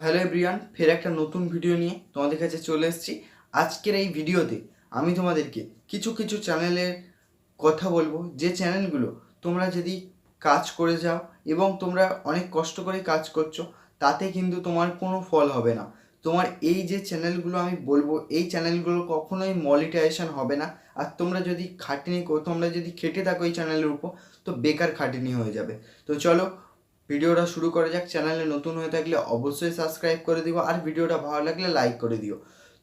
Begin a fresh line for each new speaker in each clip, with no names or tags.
Hello everyone, ফের একটা নতুন ভিডিও নিয়ে তোমাদের কাছে চলে এসেছি। আজকের এই ভিডিওতে আমি তোমাদেরকে কিছু কিছু চ্যানেলের কথা বলব। যে চ্যানেলগুলো তোমরা যদি কাজ করে যাও এবং তোমরা অনেক কষ্ট করে কাজ করছ, তাতে কিন্তু তোমার কোনো ফল হবে না। তোমার এই যে চ্যানেলগুলো আমি বলব, এই চ্যানেলগুলো কখনোই মলিটাইজেশন হবে না। আর তোমরা যদি খাটনি তোমরা যদি খেটে থাকো এই চ্যানেলের উপর, তো বেকার খাটনি হয়ে যাবে। তো চলো ভিডিওটা শুরু করা যাক, চ্যানেলে নতুন হয়ে থাকলে অবশ্যই সাবস্ক্রাইব করে দিও আর ভিডিওটা ভালো লাগলে লাইক করে দিও।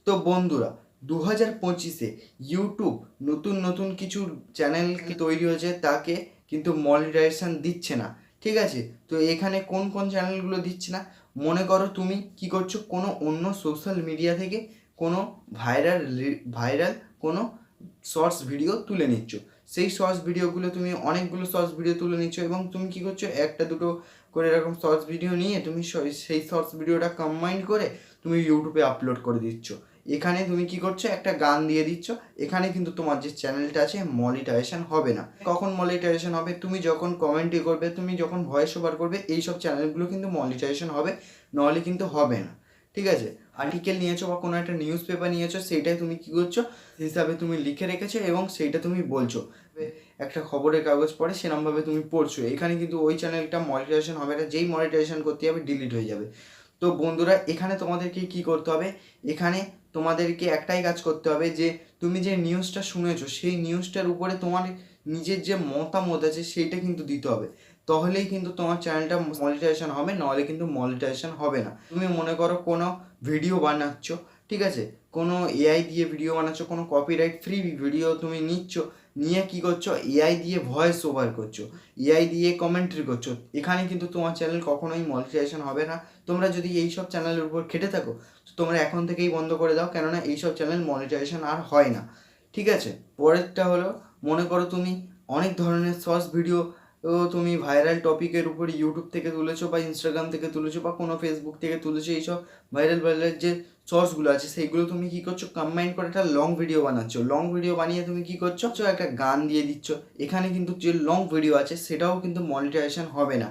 তো বন্ধুরা দু হাজার পঁচিশে ইউটিউব নতুন নতুন কিছু চ্যানেল তৈরি হয়েছে, তাকে কিন্তু মনিটাইজেশন দিচ্ছে না। ঠিক আছে? তো এখানে কোন কোন চ্যানেলগুলো দিচ্ছে না? মনে করো তুমি কি করছ, কোনো অন্য সোশ্যাল মিডিয়া থেকে কোনো ভাইরাল ভাইরাল কোনো শর্টস ভিডিও তুলে নিচ্ছ। সেই শর্টস ভিডিওগুলো তুমি অনেকগুলো শর্টস ভিডিও তুলে নিচ্ছ এবং তুমি কি করছ? একটা, দুটো করে এরকম শর্টস ভিডিও নিয়ে তুমি সেই শর্টস ভিডিওটা কম্বাইন্ড করে তুমি ইউটিউবে আপলোড করে দিচ্ছ। এখানে তুমি কি করছ? একটা গান দিয়ে দিচ্ছ। এখানে কিন্তু তোমার যে চ্যানেলটা আছে মনিটাইজেশন হবে না। কখন মনিটাইজেশন হবে? তুমি যখন কমেন্টে করবে, তুমি যখন ভয়েস ওভার করবে এই সব চ্যানেলগুলো কিন্তু মনিটাইজেশন হবে, নাহলে কিন্তু হবে না। ঠিক আছে? আর্টিকেল নিয়েছো বা কোনো একটা নিউজ পেপার নিয়েছো, সেইটাই তুমি কি করছ? হিসাবে তুমি লিখে রেখেছো এবং সেইটা তুমি বলছো। একটা খবরের কাগজ পড়ে, সেরমভাবে তুমি পড়ছো। এখানে কিন্তু ওই চ্যানেলটা মনিটাইজেশন হবে না। যেই মনিটাইজেশন করতে যাবে ডিলিট হয়ে যাবে। তো বন্ধুরা, এখানে তোমাদেরকে কি করতে হবে? এখানে তোমাদেরকে একটাই কাজ করতে হবে যে, তুমি যে নিউজটা শুনেছো, সেই নিউজটার উপরে তোমার নিজের যে মতামত আছে, সেইটা কিন্তু দিতে হবে। তাহলেই কিন্তু তোমার চ্যানেলটা মনিটাইজেশন হবে, নাহলে কিন্তু মনিটাইজেশন হবে না। তুমি মনে করো কোনো ভিডিও বানাচ্ছ, ঠিক আছে? কোনো এআই দিয়ে ভিডিও বানাচ্ছ, কোনো কপিরাইট ফ্রি ভিডিও তুমি নিচ্ছ, নিয়ে কি করছ? এআই দিয়ে ভয়েস ওভার করছ এআই দিয়ে কমেন্ট্রি করছ। এখানে কিন্তু তোমার চ্যানেল কখনোই মনিটাইজেশন হবে না। তোমরা যদি এই সব চ্যানেলের উপর খেটে থাকো তোমরা এখন থেকেই বন্ধ করে দাও, কেননা এই সব চ্যানেল মনিটাইজেশন আর হয় না। ঠিক আছে? পরেরটা হলো, মনে করো তুমি অনেক ধরনের শর্টস ভিডিও তুমি ভাইরাল টপিকের উপর ইউটিউব থেকে তুলেছো বা ইনস্টাগ্রাম থেকে তুলেছো বা কোনো ফেসবুক থেকে তুলেছো এইসব ভাইরাল ভাইরাল যে শর্টসগুলো আছে, সেইগুলো তুমি কি করছ? কম্বাইন করে একটা লং ভিডিও বানাচ্ছ। লং ভিডিও বানিয়ে তুমি কি করছ? একটা গান দিয়ে দিচ্ছ। এখানে কিন্তু যে লং ভিডিও আছে, সেটাও কিন্তু মনিটাইজেশন হবে না।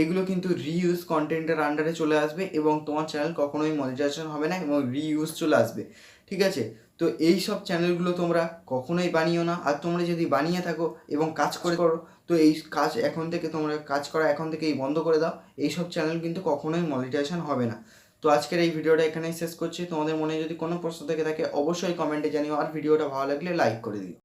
এগুলো কিন্তু রিইউজ কন্টেন্টের আন্ডারে চলে আসবে এবং তোমার চ্যানেল কখনোই মনিটাইজেশন হবে না এবং রিইউজ চলে আসবে। ঠিক আছে? তো এই সব চ্যানেলগুলো তোমরা কখনোই বানিও না। আর তোমরা যদি বানিয়ে থাকো এবং কাজ করে করো, তো এই কাজ এখন থেকে তোমরা কাজ করা এখন থেকেই বন্ধ করে দাও। এই সব চ্যানেল কিন্তু কখনোই মনিটাইজেশন হবে না। তো আজকের এই ভিডিওটা এখানেই শেষ করছি। তোমাদের মনে যদি কোনো প্রশ্ন থেকে থাকে, অবশ্যই কমেন্টে জানিও। আর ভিডিওটা ভালো লাগলে লাইক করে দিও।